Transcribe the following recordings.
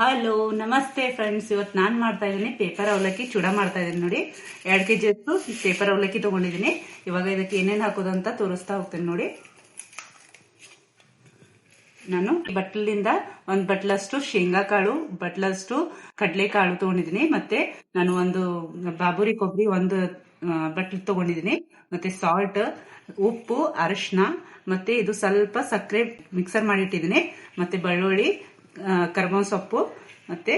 Hello ನಮಸ್ತೆ friends ಇವತ್ತು ನಾನು ಮಾಡ್ತಾ ಇದ್ದೀನಿ ಪೇಪರ್ ಅವಲಕ್ಕಿ ಚೂಡ ಮಾಡ್ತಾ ಇದ್ದೀನಿ ನೋಡಿ. ಎರಡು ಕೆ ಜಿ ಅಷ್ಟು ಪೇಪರ್ ಅವಲಕ್ಕಿ ತಗೊಂಡಿದ್ದೀನಿ. ಇವಾಗ ಇದಕ್ಕೆ ಏನೇನು ಹಾಕೋದು ಅಂತ ತೋರಿಸ್ತಾ ಹೋಗ್ತೀನಿ ನೋಡಿ. ನಾನು ಬಟ್ಲಿಂದ ಒಂದು ಬಟ್ಲಷ್ಟು ಶೇಂಗಾ ಕಾಳು ಬಟ್ಲಷ್ಟು ಕಡಲೆ ಕಾಳು ತಗೊಂಡಿದ್ದೀನಿ. ಮತ್ತೆ ನಾನು ಒಂದು ಬಾಬುರಿ ಕೊಬ್ಬರಿ ಒಂದು ಬಟ್ಲು ತಗೊಂಡಿದ್ದೀನಿ. ಮತ್ತೆ ಸಾಲ್ಟ್ ಉಪ್ಪು, ಅರಿಶಿನ, ಮತ್ತೆ ಇದು ಸ್ವಲ್ಪ ಸಕ್ಕರೆ ಮಿಕ್ಸರ್ ಮಾಡಿಟ್ಟಿದ್ದೀನಿ ಮತ್ತೆ ಬೆಳ್ಳುಳ್ಳಿ ಕರ್ಬೇವಿನ ಸೊಪ್ಪು, ಮತ್ತೆ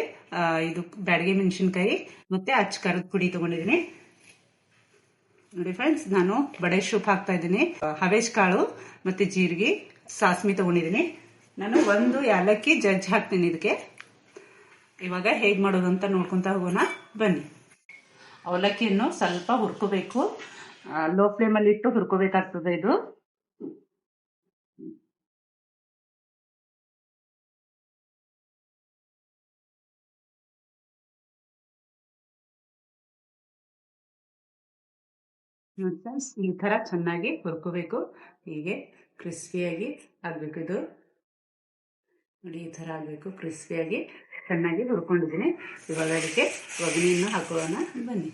ಇದು ಬ್ಯಾಡಗೆ ಮೆಣಸಿನ್ಕಾಯಿ, ಮತ್ತೆ ಅಚ್ಚ ಖಾರದ ಪುಡಿ ತಗೊಂಡಿದ್ದೀನಿ. ನೋಡಿ ಫ್ರೆಂಡ್ಸ್ ನಾನು ಬಡೆ ಶೂಪ್ ಹಾಕ್ತಾ ಇದ್ದೀನಿ. ಹವೇಶ್ ಕಾಳು, ಮತ್ತೆ ಜೀರಿಗೆ, ಸಾಸ್ಮಿ ತಗೊಂಡಿದ್ದೀನಿ. ನಾನು ಒಂದು ಏಲಕ್ಕಿ ಜಜ್ಜ್ ಹಾಕ್ತೀನಿ ಇದಕ್ಕೆ. ಇವಾಗ ಹೇಗೆ ಮಾಡೋದು ಅಂತ ನೋಡ್ಕೊಂತ ಹೋಗೋಣ. ಬನ್ನಿ. ಅವಲಕ್ಕಿಯನ್ನು ಸ್ವಲ್ಪ ಹುರ್ಕೋಬೇಕು. ಲೋ ಫ್ಲೇಮಲ್ಲಿ ಇಟ್ಟು ಹುರ್ಕೋಬೇಕಾಗ್ತದೆ ಇದು. ಈ ಥರ ಚೆನ್ನಾಗಿ ಹುರ್ಕೋಬೇಕು. ಹೀಗೆ ಕ್ರಿಸ್ಪಿಯಾಗಿ ಆಗಬೇಕು ಇದು. ನೋಡಿ, ಈ ಥರ ಆಗಬೇಕು. ಕ್ರಿಸ್ಪಿಯಾಗಿ ಚೆನ್ನಾಗಿ ಹುರ್ಕೊಂಡಿದ್ದೀನಿ. ಇವಾಗ ಅದಕ್ಕೆ ಒಗ್ಗರಣೆಯನ್ನು ಹಾಕೊಳ್ಳೋಣ ಬನ್ನಿ.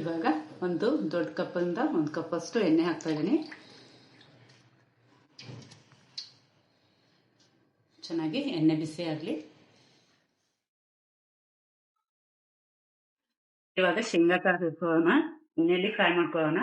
ಇವಾಗ ಒಂದು ದೊಡ್ಡ ಕಪ್ಪಿಂದ ಒಂದು ಕಪ್ಪಷ್ಟು ಎಣ್ಣೆ ಹಾಕ್ತಾ ಇದ್ದೀನಿ. ಚೆನ್ನಾಗಿ ಎಣ್ಣೆ ಬಿಸಿ ಆಗಲಿ. ಇವಾಗ ಶೇಂಗಾಕಾಳು ಹಾಕೊಳ್ಳೋಣ ಎಣ್ಣೆಯಲ್ಲಿ ಫ್ರೈ ಮಾಡ್ಕೊಳ್ಳೋಣ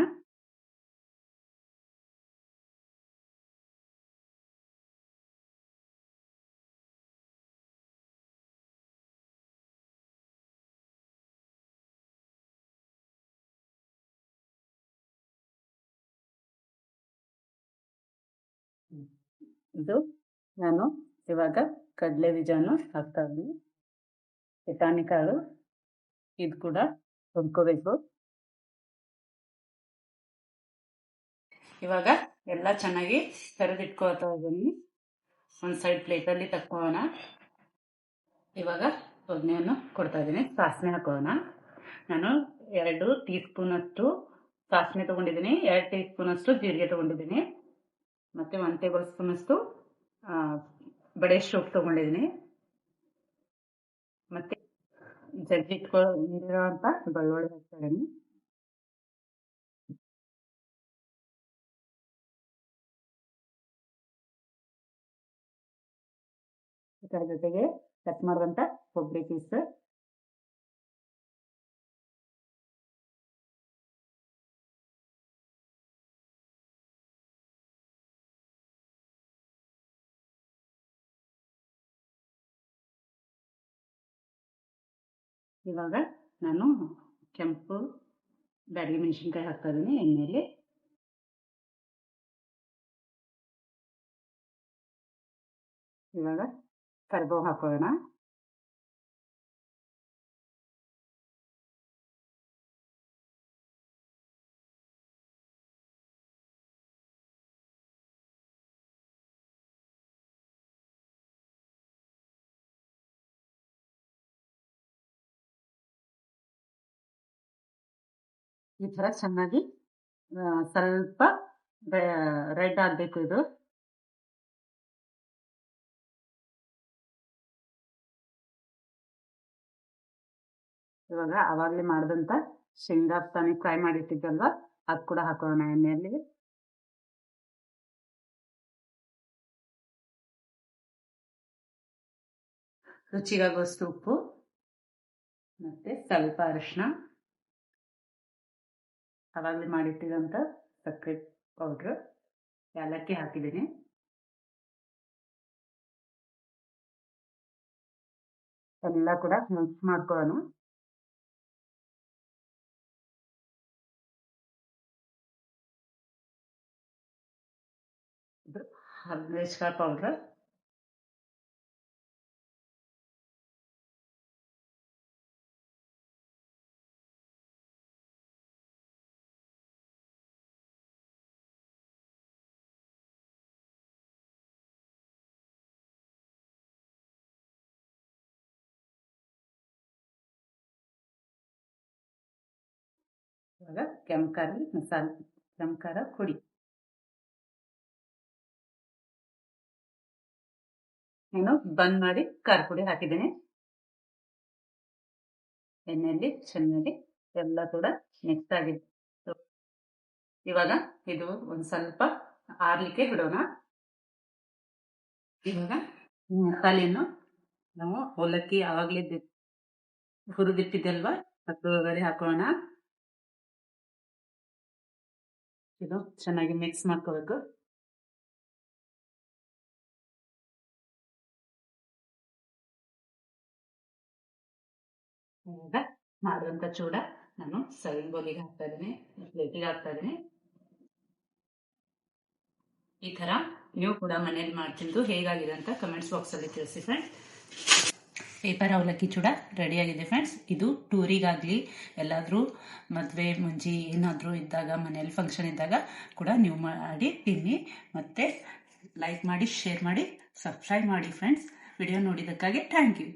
ಇದು ನಾನು ಇವಾಗ ಕಡಲೆ ಬೀಜವನ್ನು ಹಾಕ್ತಾ ಇದ್ದೀನಿ ಪುಟಾಣಿ ಕಾಳು ಇದು ಕೂಡ ಹುರ್ಕೋಬೇಕು ಇವಾಗ ಎಲ್ಲ ಚೆನ್ನಾಗಿ ಕರೆದಿಟ್ಕೊಳ್ತಾ ಇದ್ದೀನಿ. ಒಂದು ಸೈಡ್ ಪ್ಲೇಟಲ್ಲಿ ತಕ್ಕೋಣ. ಇವಾಗ ಒಗ್ಗರಣೆಯನ್ನು ಕೊಡ್ತಾ ಇದ್ದೀನಿ. ಸಾಸಿವೆ ಹಾಕೋಣ. ನಾನು ಎರಡು ಟೀ ಸ್ಪೂನಷ್ಟು ಸಾಸಿವೆ ತೊಗೊಂಡಿದ್ದೀನಿ. ಎರಡು ಟೀ ಸ್ಪೂನಷ್ಟು ಜೀರಿಗೆ ತೊಗೊಂಡಿದ್ದೀನಿ. ಮತ್ತು ಒನ್ ಟೇಬಲ್ ಸ್ಪೂನಷ್ಟು ಬಡೆ ಸೋಪ್ ತೊಗೊಂಡಿದ್ದೀನಿ. ಮತ್ತು ಜಜ್ಜಿಟ್ಕೊ ಅಂತ ಬೆಳ್ಳುಳ್ಳಿ ಹಾಕ್ತಾ ಇದ್ದೀನಿ. ಇದರ ಜೊತೆಗೆ ಕಟ್ ಮಾಡಿದಂಥ ಕೊಬ್ಬರಿ ಪೀಸ್ ಇವಾಗ ನಾನು ಕೆಂಪು ಬ್ಯಾಡಗಿ ಮೆಣಸಿನ್ಕಾಯಿ ಹಾಕ್ತಾ ಇದ್ದೀನಿ ಎಣ್ಣೆಯಲ್ಲಿ. ಇವಾಗ ಕರಿಬೇವು ಹಾಕೋಣ ಈ ಥರ ಚೆನ್ನಾಗಿ ಸ್ವಲ್ಪ ರೆಡ್ ಆಗಬೇಕು ಇದು ಇವಾಗ ಆವಾಗಲೇ ಮಾಡಿದಂಥ ಶೇಂಗಾ ತಾನೇ ಫ್ರೈ ಮಾಡಿಟ್ಟಿದ್ದಲ್ವ ಅದು ಕೂಡ ಹಾಕೋಣ ಎಣ್ಣೆಯಲ್ಲಿ. ರುಚಿಗಾಗುವಷ್ಟು ಉಪ್ಪು, ಮತ್ತೆ ಸ್ವಲ್ಪ ಅರಿಶಿನ ಅವಾಗಲೇ ಮಾಡಿಟ್ಟಿದಂಥ ಸಕ್ಕರೆ ಪೌಡ್ರ್ ಏಲಕ್ಕಿ ಹಾಕಿದ್ದೀನಿ. ಎಲ್ಲ ಕೂಡ ಮಿಕ್ಸ್ ಮಾಡ್ಕೊಳ್ಳೋಣ. ಇದು ಹಲ್ಮೇಶ್ಕಾಯಿ ಪೌಡ್ರ್ ಇವಾಗ ಕೆಂಪು ಖಾರ ಮಸಾಲೆ ಕೆಂಪು ಖಾರ ಪುಡಿ ನಾನು ಬಂದ್ ಮಾಡಿ ಖಾರ ಪುಡಿ ಹಾಕಿದ್ದೀನಿ. ಎಣ್ಣೆಯಲ್ಲಿ ಚೆನ್ನಾಗಿ ಎಲ್ಲ ಕೂಡ ಮಿಕ್ಸ್ ಆಗಿದೆ. ಇವಾಗ ಇದು ಒಂದ್ ಸ್ವಲ್ಪ ಆರ್ಲಿಕ್ಕೆ ಬಿಡೋಣ. ಇವಾಗ ಮಸಾಲೆಯನ್ನು ನಾವು ಅವಲಕ್ಕಿ ಆವಾಗಲೇ ಹುರಿದಿಟ್ಟಿದ್ದಲ್ವಾ, ಅದ್ರೊಳಗಡೆ ಹಾಕೋಣ. ಇದು ಚೆನ್ನಾಗಿ ಮಿಕ್ಸ್ ಮಾಡ್ಕೋಬೇಕು. ಈಗ ಮಾಡುವಂತ ಚೂಡ ನಾನು ಸರ್ವಿಂಗ್ ಬೌಲಿಗೆ ಹಾಕ್ತಾ ಇದ್ದೀನಿ, ಪ್ಲೇಟಿಗೆ ಹಾಕ್ತಾ ಇದ್ದೀನಿ. ಈ ತರ ನೀವು ಕೂಡ ಮನೇಲಿ ಮಾಡ್ತಿದ್ದು ಹೇಗಾಗಿದೆ ಅಂತ ಕಮೆಂಟ್ಸ್ ಬಾಕ್ಸ್ ಅಲ್ಲಿ ತಿಳಿಸಿ ಫ್ರೆಂಡ್ಸ್ ಪೇಪರ್ ಅವಲಕ್ಕಿ ಚೂಡ ರೆಡಿಯಾಗಿದೆ ಫ್ರೆಂಡ್ಸ್ ಇದು ಟೂರಿಗಾಗಲಿ, ಎಲ್ಲಾದರೂ ಮದುವೆ, ಮುಂಜಿ ಏನಾದರೂ ಇದ್ದಾಗ, ಮನೇಲಿ ಫಂಕ್ಷನ್ ಇದ್ದಾಗ ಕೂಡ ನೀವು ಮಾಡಿ ತಿನ್ನಿ. ಮತ್ತು ಲೈಕ್ ಮಾಡಿ ಶೇರ್ ಮಾಡಿ ಸಬ್ಸ್ಕ್ರೈಬ್ ಮಾಡಿ ಫ್ರೆಂಡ್ಸ್ ವಿಡಿಯೋ ನೋಡಿದ್ದಕ್ಕಾಗಿ ಥ್ಯಾಂಕ್ ಯು